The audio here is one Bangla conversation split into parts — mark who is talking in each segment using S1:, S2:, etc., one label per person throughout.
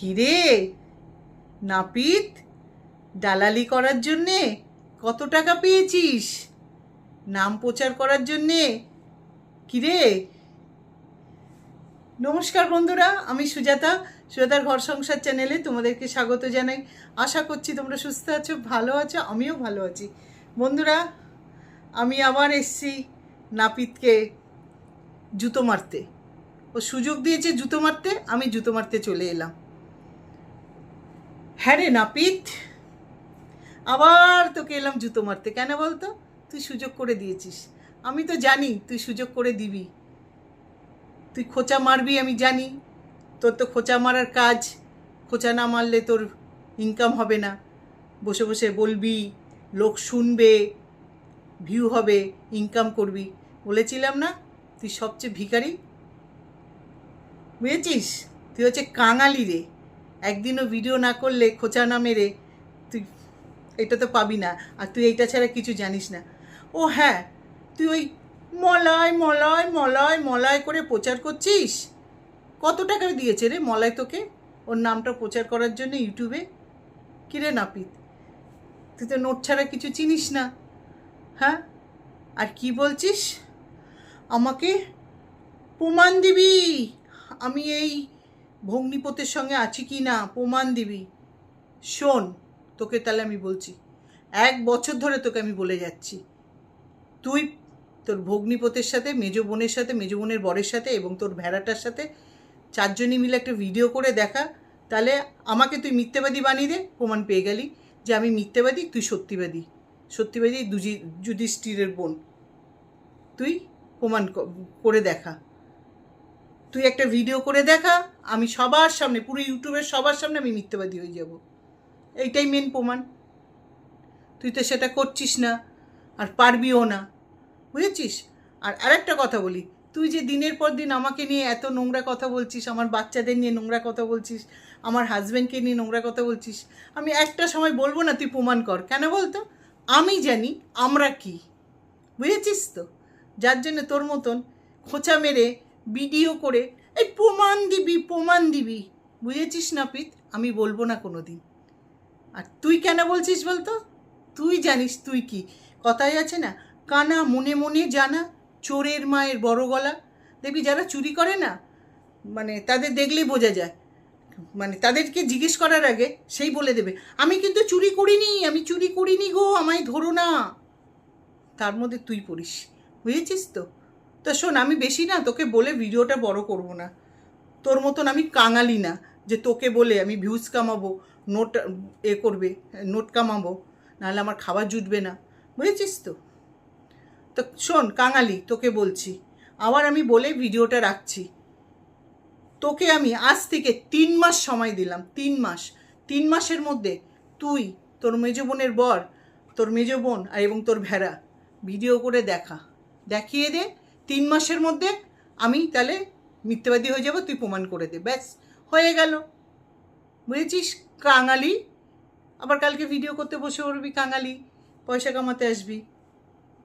S1: কিরে? নাপিত, দালালি করার জন্যে কত টাকা পেয়েছিস? নাম প্রচার করার জন্যে? কিরে? নমস্কার বন্ধুরা, আমি সুজাতা, সুজাতার ঘর সংসার চ্যানেলে তোমাদেরকে স্বাগত জানাই। আশা করছি তোমরা সুস্থ আছো, ভালো আছো, আমিও ভালো আছি। বন্ধুরা, আমি আবার এসছি নাপিতকে জুতো মারতে। ও সুযোগ দিয়েছে জুতো মারতে, আমি জুতো মারতে চলে এলাম। হ্যাঁ রে নাপিত, আবার তোকে এলাম জুতো মারতে। কেন বলতো? তুই সুযোগ করে দিয়েছিস। আমি তো জানি তুই সুযোগ করে দিবি। তুই খোঁচা মারবি, আমি জানি। তোর তো খোঁচা মারার কাজ। খোঁচা না মারলে তোর ইনকাম হবে না। বসে বসে বলবি, লোক শুনবে ভিউ হবে ইনকাম করবি। বলেছিলাম না, তুই সবচেয়ে ভিখারি? বুঝেছিস? তুই হচ্ছে কাঙালি রে। একদিনও ভিডিও না করলে খোঁচা না মেরে তুই এটা তো পাবি না, আর তুই এইটা ছাড়া কিছু জানিস না। ও হ্যাঁ তুই ওই মলয় মলয় মলয় মলয় করে প্রচার করছিস? কত টাকা দিয়েছে রে মলয় তোকে? ওর নামটা প্রচার করার জন্য ইউটিউবে? কিরে নাপিত, তুই তো নোট ছাড়া কিছু চিনিস না। হ্যাঁ আর কি বলছিস? আমাকে প্রমাণ দিবি, আমি এই ভগ্নিপতের সঙ্গে আছি কি না? প্রমাণ দিবি। শোন, তোকে তাহলে আমি বলছি, এক বছর ধরে তোকে আমি বলে যাচ্ছি। তুই তোর ভগ্নিপতের সাথে, মেজ বোনের সাথে, মেজ বোনের বরের সাথে এবং তোর ভেড়াটার সাথে চারজনই মিলে একটা ভিডিও করে দেখা। তাহলে আমাকে তুই মিথ্যেবাদী বানিয়ে দে, প্রমাণ পেয়ে গেলি যে আমি মিথ্যেবাদী, তুই সত্যিবাদী। সত্যিবাদী যুধিষ্ঠিরের বোন। তুই প্রমাণ করে দেখা। তুই একটা ভিডিও করে দেখা, আমি সবার সামনে, পুরো ইউটিউবের সবার সামনে আমি মিথ্যেবাদী হয়ে যাব। এইটাই মেন প্রমাণ। তুই তো সেটা করছিস না, আর পারবিও না। বুঝেছিস? আর আরেকটা কথা বলি, তুই যে দিনের পর দিন আমাকে নিয়ে এত নোংরা কথা বলছিস, আমার বাচ্চাদের নিয়ে নোংরা কথা বলছিস, আমার হাজব্যান্ডকে নিয়ে নোংরা কথা বলছিস, আমি একটা সময় বলব না তুই প্রমাণ কর। কেন বলতো? আমি জানি আমরা কি। বুঝেছিস তো? যার জন্য তোর মতন খোঁচা মেরে ভিডিও করে, এই প্রমাণ দিবি প্রমাণ দিবি। বুঝেছিস না পিত আমি বলব না কোনো দিন আর তুই কেন বলছিস বলতো? তুই জানিস তুই কি? কথাই আছে না, কানা মনে মনে জানা, চোরের মায়ের বড় গলা। দেখবি যারা চুরি করে না মানে তাদের দেখলেই বোঝা যায়। মানে তাদেরকে জিজ্ঞেস করার আগে সেই বলে দেবে, আমি কিন্তু চুরি করিনি, আমি চুরি করিনি গো, আমায় ধরো না। তার মধ্যে তুই পড়িস। বুঝেছিস তো? তো শোন, আমি বেশি না, তোকে বলে ভিডিওটা বড় করব না। তোর মতন আমি কাঙালি না, যে তোকে বলে আমি ভিউজ কামাবো নোট এ করবে নোট কামাবো, নাহলে আমার খাবার জুটবে না। বুঝেছিস তো? তো শোন, কাঙালি, তোকে বলছি, আবার আমি বলে ভিডিওটা রাখছি। তোকে আমি আজ থেকে তিন মাস সময় দিলাম, তিন মাস। তিন মাসের মধ্যে তুই, তোর মেজ বোনের বর, তোর মেজ বোন, আর এবং তোর ভেড়া ভিডিও করে দেখা। দেখিয়ে দে তিন মাসের মধ্যে আমি তাহলে মিথ্যেবাদী হয়ে যাব, তুই প্রমাণ করে দে। ব্যাস, হয়ে গেল। বুঝেছিস? কাঙালি। আবার কালকে ভিডিও করতে বসে পড়বি কাঙালি। পয়সা কামাতে আসবি।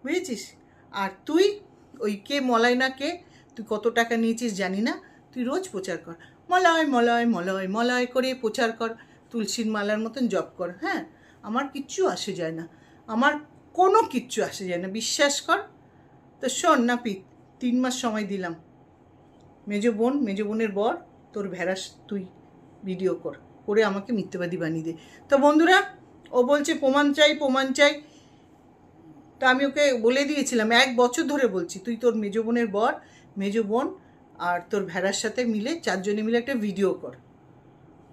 S1: বুঝেছিস? আর তুই ওই কে মলয় না কে, তুই কত টাকা নিয়েছিস জানি না, তুই রোজ প্রচার কর। মলয় মলয় মলয় মলয় করে প্রচার কর। তুলসীর মালার মতন জব কর হ্যাঁ? আমার কিচ্ছু আসে যায় না। আমার কোনো কিচ্ছু আসে যায় না। বিশ্বাস কর। তো শোন না পিত তিন মাস সময় দিলাম। মেজো বোন, মেজো বোনের বর, তোর ভেড়াস তুই ভিডিও কর। করে আমাকে মিথ্যেবাদী বানিয়ে দে। তো বন্ধুরা, ও বলছে, প্রমাণ চাই প্রমাণ চাই। তা আমি ওকে বলে দিয়েছিলাম, এক বছর ধরে বলছি, তুই তোর মেজো বোনের বর, মেজো বোন আর তোর ভেড়ার সাথে মিলে চারজনে মিলে একটা ভিডিও কর।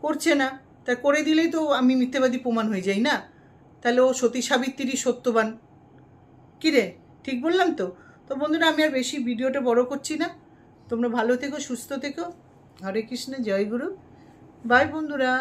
S1: করছে না। তা করে দিলেই তো আমি মিথ্যেবাদী প্রমাণ হয়ে যাই না? তাহলে ও সতী সাবিত্রী সত্যবান। কিরে ঠিক বললাম তো? তো বন্ধুরা, আমি আর বেশি ভিডিওটা বড় করছি না। তোমরা ভালো থেকো, সুস্থ থেকো। হরে কৃষ্ণ, জয় গুরু। বাই বন্ধুরা।